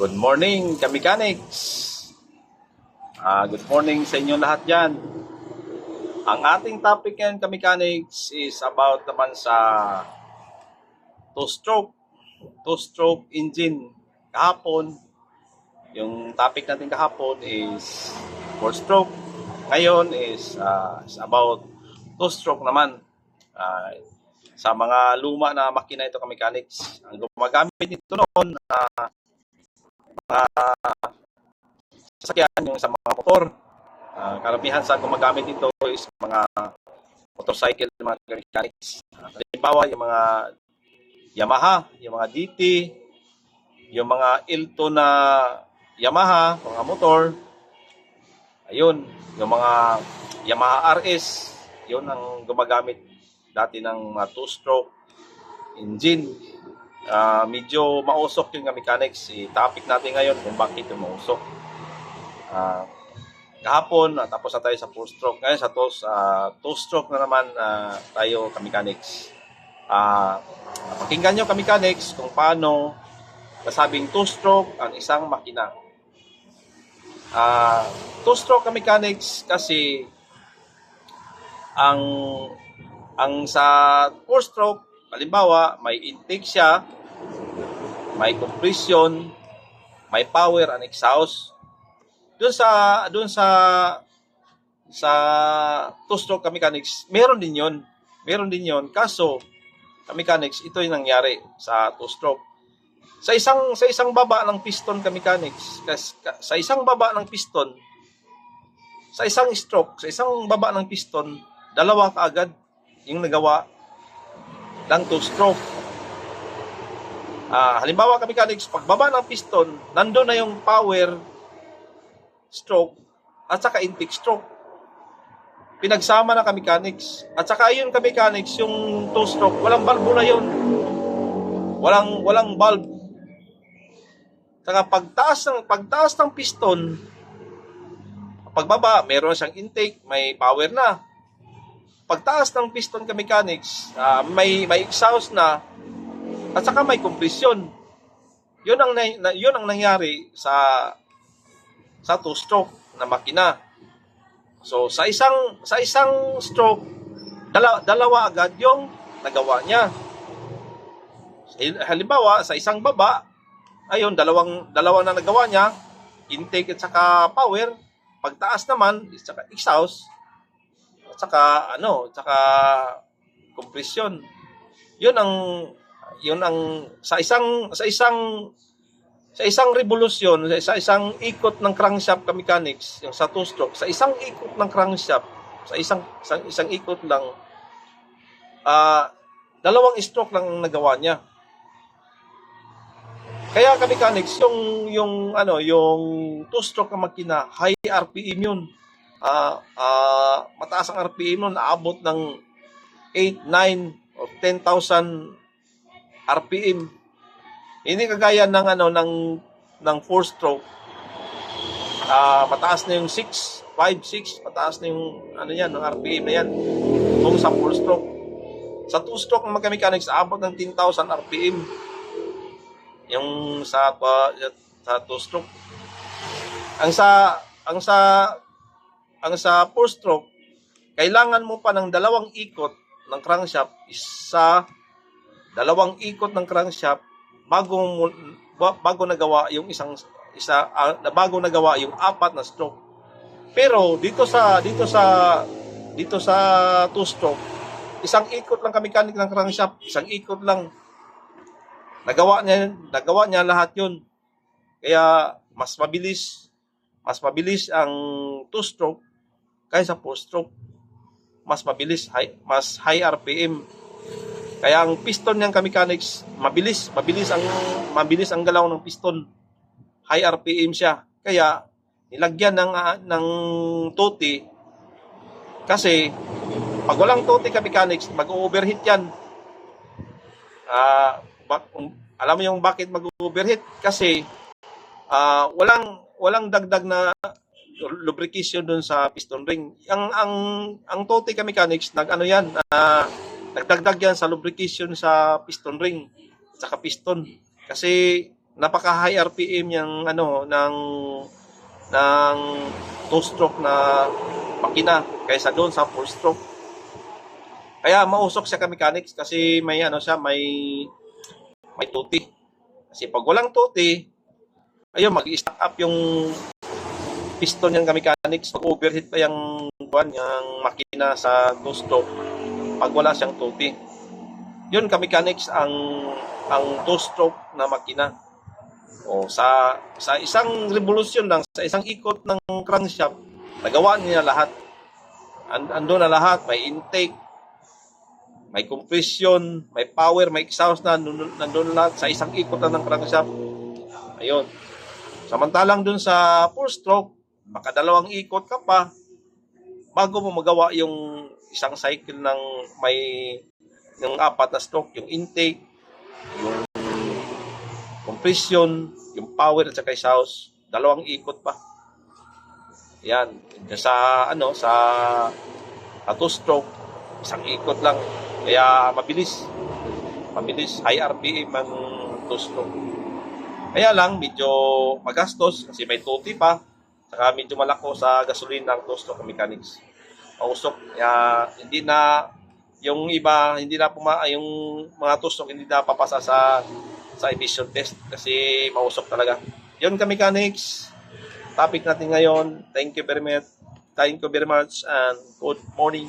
Good morning, kamikanics! Ah, good morning sa inyo lahat dyan. Ang ating topic ngayon, kamikanics, is about naman sa two-stroke, two-stroke engine. Kahapon, yung topic natin kahapon is four-stroke. Ngayon is, ah, is about two-stroke naman. Ah, sa mga luma na makina ito kamikanics. Ang gumagamit nito noon, ah, mga sasakyan, yung sa mga motor. Ah, karamihan sa gumagamit nito is mga motorcycle, mga mechanics. Uh, halimbawa, yung mga Yamaha, yung mga DT, yung mga Ilto na Yamaha, mga motor. Ayun, yung mga Yamaha RS, yun ang gumagamit dati ng mga two-stroke engine. Ah, medyo mausok yung mechanics. I-topic natin ngayon kung bakit yung mausok. Ah, kahapon, ah, tapos na tayo sa four-stroke. Ngayon sa two, ah, two-stroke na naman ah, tayo ka-mechanics. Ah, pakinggan nyo ka-mechanics kung paano nasabing two-stroke ang isang makina. Ah, two-stroke ka-mechanics kasi ang ang sa four-stroke, halimbawa, may intake siya, may compression, may power and exhaust. Doon sa doon sa sa two-stroke mechanics, meron din 'yon. Meron din 'yon. Kaso mechanics, ito 'yung nangyari sa two-stroke. Sa isang sa isang baba ng piston ka mechanics, sa isang baba ng piston, sa isang stroke, sa isang baba ng piston, dalawa kaagad yung nagawa ng two-stroke. Ah, halimbawa ka mechanics, pagbaba ng piston, nandoon na yung power stroke at saka intake stroke. Pinagsama na ka mechanics. At saka yun ka mechanics, yung two-stroke, walang valve na yun. Walang walang valve. Saka pagtaas ng pagtaas ng piston, pagbaba, meron siyang intake, may power na pagtaas ng piston ka mechanics, ah, may may exhaust na at saka may compression. 'Yun ang na, 'yun ang nangyari sa sa two stroke na makina. So sa isang sa isang stroke dala, dalawa agad yung nagawa niya. Halimbawa sa isang baba ayun dalawang dalawa na nagawa niya, intake at saka power. Pagtaas naman, at saka exhaust, at saka ano, at saka compression. 'Yun ang 'yun ang sa isang sa isang sa isang revolusyon, sa isang ikot ng crankshaft ka mechanics, yung sa two stroke, sa isang ikot ng crankshaft, sa isang sa isang ikot lang ah dalawang stroke lang ang nagawa niya. Kaya ka mechanics yung yung ano, yung two stroke na makina, high RPM 'yun ah ah, mataas ang RPM nun, naabot ng 8, 9, o 10,000 RPM. Hindi kagaya ng ano ng ng 4 stroke. Ah, mataas na yung 6, 5, 6, mataas na yung ano yan, ng RPM na yan. Kung sa 4 stroke. Sa 2 stroke ng mechanics aabot ng 10,000 RPM. Yung sa pa sa 2 stroke. Ang sa ang sa ang sa four stroke, kailangan mo pa ng dalawang ikot ng crankshaft isa dalawang ikot ng crankshaft bago mo ba- bago nagawa yung isang isa ah, bago nagawa yung apat na stroke. Pero dito sa dito sa dito sa two stroke, isang ikot lang kami mechanic ng crankshaft, isang ikot lang. Nagawa niya nagawa niya lahat 'yun. Kaya mas mabilis mas mabilis ang two stroke kaysa four stroke. Mas mabilis, high, mas high RPM. Kaya ang piston niyang mechanics mabilis, mabilis ang mabilis ang galaw ng piston. High RPM siya. Kaya nilagyan ng ah, ng tuti kasi pag walang tuti ka mechanics, mag-overheat 'yan. Ah, um, alam mo yung bakit mag-overheat kasi ah, walang walang dagdag na lubrication doon sa piston ring. Ang ang ang Totica Mechanics nag-ano 'yan, ah, nagdagdag yan sa lubrication sa piston ring, sa piston. Kasi napaka high RPM yung ano ng ng two stroke na makina kaysa doon sa four stroke. Kaya mausok siya ka mechanics kasi may ano siya may may tuti. Kasi pag walang tuti, ayun mag-stack up yung piston yung mechanics pag overheat pa yung kuan yung makina sa two stroke pag wala siyang tuti. Yun mechanics ang ang two stroke na makina. O sa sa isang revolution lang, sa isang ikot ng crankshaft, nagawa niya lahat. And, ando na lahat, may intake, may compression, may power, may exhaust na nandun, lahat sa isang ikot lang ng crankshaft. Ayun. Samantalang dun sa four stroke, baka dalawang ikot ka pa bago mo magawa yung isang cycle ng may yung apat na stroke, yung intake, yung compression, yung power at saka exhaust, dalawang ikot pa. Yan, sa ano sa two stroke, isang ikot lang. Kaya mabilis. Mabilis, high RPM ang two stroke. Kaya lang medyo magastos kasi may tuti pa. Saka medyo malako sa gasolina ng two stroke mechanics. Pausok. Kaya hindi na yung iba hindi na puma yung mga stroke hindi na papasa sa sa emission test kasi mausok talaga. Yun ka mechanics. Topic natin ngayon. Thank you very much. Thank you very much and good morning.